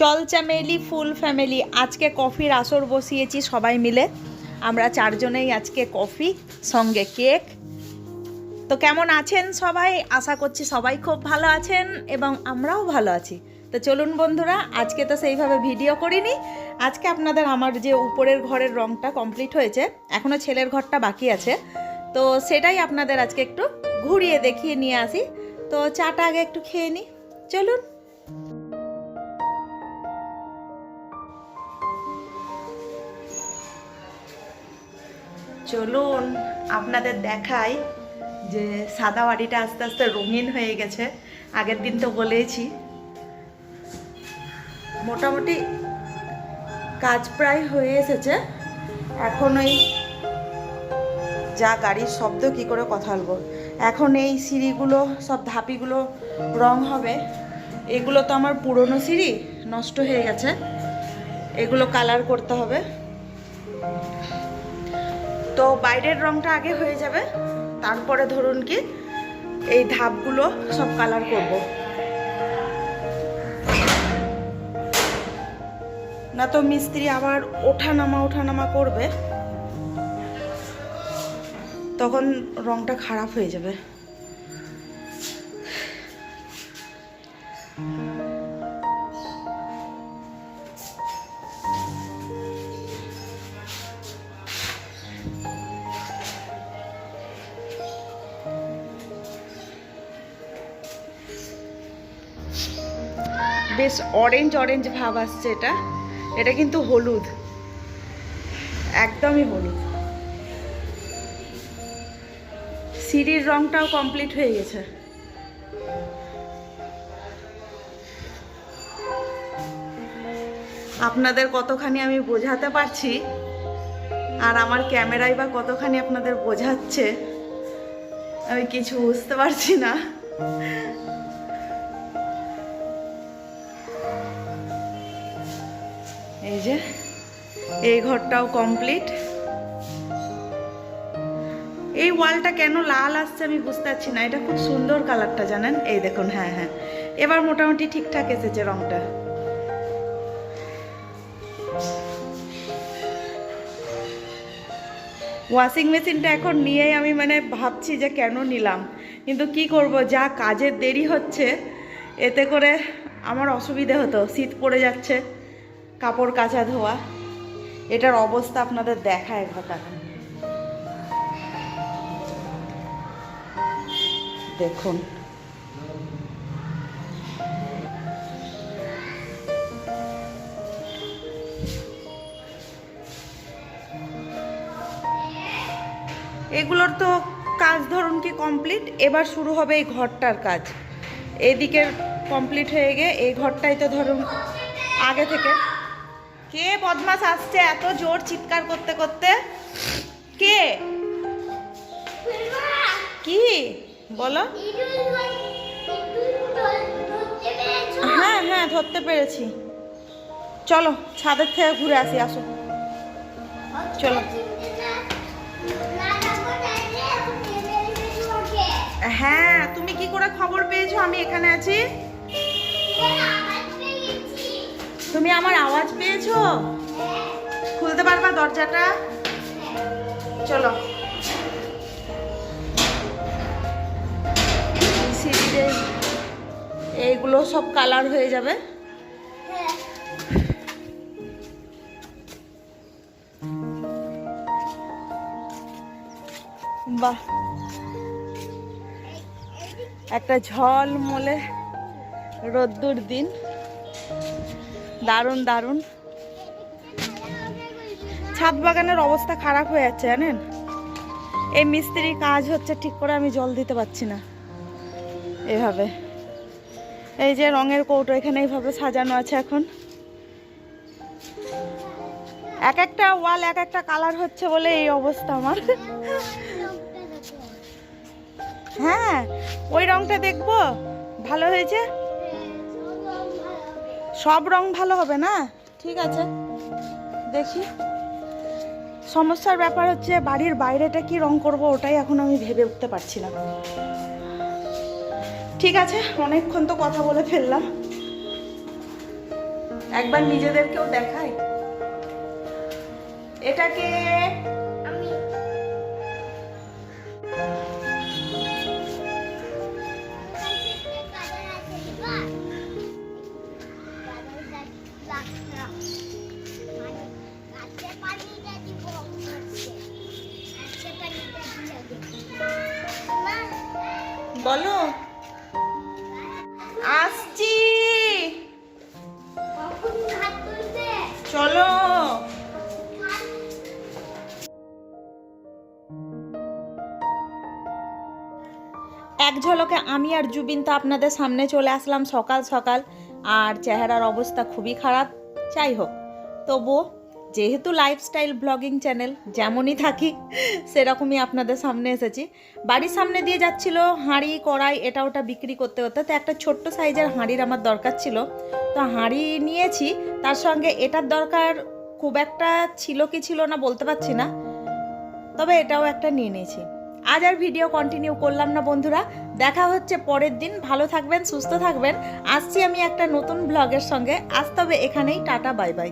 চল চামেলি full family, আজকে কফির আসর বসিয়েছি সবাই মিলে। আমরা চারজনেই আজকে কফি, সঙ্গে কেক। তো কেমন আছেন সবাই? আশা করছি সবাই খুব ভালো আছেন এবং আমরাও ভালো আছি। তো চলুন বন্ধুরা, আজকে তো সেইভাবে ভিডিও করিনি। আজকে আপনাদের আমার যে উপরের ঘরের রংটা কমপ্লিট হয়েছে এখনও ছেলের ঘরটা বাকি আছে। তো সেটাই আপনাদের আজকে একটু ঘুরিয়ে দেখিয়ে নিয়ে আসি। তো চাটা আগে একটু খেয়ে নিই চলুন। চলুন আপনাদের দেখাই যে সাদা বাড়িটা আস্তে আস্তে রঙিন হয়ে গেছে। আগের দিন তো বলেইছি। মোটামুটি কাজ প্রায় হয়ে এসেছে। এখন ওই যা গাড়ির শব্দ, কি করে কথা বলব? এখন এই সিঁড়িগুলো, সব ধাপিগুলো রং হবে। এগুলো তো আমার পুরনো সিঁড়ি, নষ্ট হয়ে গেছে। এগুলো কালার করতে হবে। তো বাইরের রংটা আগে হয়ে যাবে। তারপরে ধরুন কি, এই ধাপগুলো সব কালার করব। না তো মিস্ত্রি আবার ওঠানামা ওঠানামা করবে। তখন রংটা খারাপ হয়ে যাবে। বেশ অরেঞ্জ অরেঞ্জ ভাব আসছে এটা। এটা কিন্তু হলুদ। একদমই হলুদ। সিঁড়ির রংটাও কমপ্লিট হয়ে গেছে। আপনাদের কতখানি আমি বোঝাতে পারছি, আর আমার ক্যামেরাই বা কতখানি আপনাদের বোঝাচ্ছে, আমি কিছু বুঝতে পারছি না। এই যে, এই ঘরটাও কমপ্লিট এই ওয়ালটা কেন লাল আসছে আমি বুঝতে পারছি না। এটা খুব সুন্দর কালারটা, জানেন? এই দেখুন হ্যাঁ হ্যাঁ। এবার মোটামুটি ঠিকঠাক এসেছে রংটা। ওয়াশিং মেশিনটা এখন নিয়েই আমি মানে ভাবছি যে কেন নিলাম। কিন্তু কি করব, যা কাজের দেরি হচ্ছে, এতে করে আমার অসুবিধে হতো, শীত পড়ে যাচ্ছে। কাপড় কাচা ধোয়া। এটার অবস্থা আপনাদের দেখায় একবার টাকা দেখুন। এগুলোর তো কাজ ধরুন কি কমপ্লিট এবার শুরু হবে এই ঘরটার কাজ। এদিকের কমপ্লিট হয়ে গিয়ে এই ঘরটাই তো ধরুন আগে থেকে কে বদমাস আসছে এত জোর চিৎকার করতে করতে? কে? কি? বলো। হ্যাঁ হ্যাঁ ধরতে পেরেছি। চলো, ছাদের থেকে ঘুরে আসি, আসো। চলো। হ্যাঁ তুমি কি করে খবর পেয়েছ? আমি এখানে আছি। তুমি আমার আওয়াজ পেয়েছ? খুলতে পারবা দরজাটা? চলো। এইগুলো সব কালার হয়ে যাবে। বাহ। একটা ঝলমলে রোদ্দুর দিন। দারুণ দারুণ। ছাদ বাগানের অবস্থা খারাপ হয়ে যাচ্ছে, জানেন? এই মিস্ত্রি কাজ হচ্ছে ঠিক করে আমি জল দিতে পারছি না, এভাবে। এই যে রঙের কৌটো এখানে এইভাবে সাজানো আছে এখন। এক একটা ওয়াল, এক একটা কালার হচ্ছে বলে এই অবস্থা আমার। হ্যাঁ ওই রংটা দেখব? ভালো হয়েছে? সব রং ভালো হবে না? ঠিক আছে। দেখি। সমস্যার ব্যাপার হচ্ছে বাড়ির বাইরেটা কি রং করব ওটাই এখন আমি ভেবে উঠতে পারছি না। ঠিক আছে, অনেকক্ষণ তো কথা বলে ফেললাম। একবার নিজেদেরকেও দেখাই। এটাকে বলো। আসছি। চলো। এক ঝলকে আমি আর জুবিন তো আপনাদের সামনে চলে আসলাম সকাল সকাল, আর চেহারার অবস্থা খুবই খারাপ। যাই হোক, তবুও যেহেতু লাইফস্টাইল ব্লগিং চ্যানেল যেমনই থাকি, সেরকমই আপনাদের সামনে এসেছি। বাড়ির সামনে দিয়ে যাচ্ছিল হাঁড়ি, কড়াই, এটা ওটা বিক্রি করতে হতে তো একটা ছোট্ট সাইজের হাঁড়ির আমার দরকার ছিল। তো হাঁড়ি নিয়েছি, তার সঙ্গে এটার দরকার খুব একটা ছিল কি ছিল না বলতে পারছি না। তবে এটাও একটা নিয়ে নিয়েছি। আজ আর ভিডিও কন্টিনিউ করলাম না বন্ধুরা। দেখা হচ্ছে পরের দিন। ভালো থাকবেন, সুস্থ থাকবেন। আসছি আমি একটা নতুন ব্লগের সঙ্গে। আজ তবে এখানেই, টাটা বাই বাই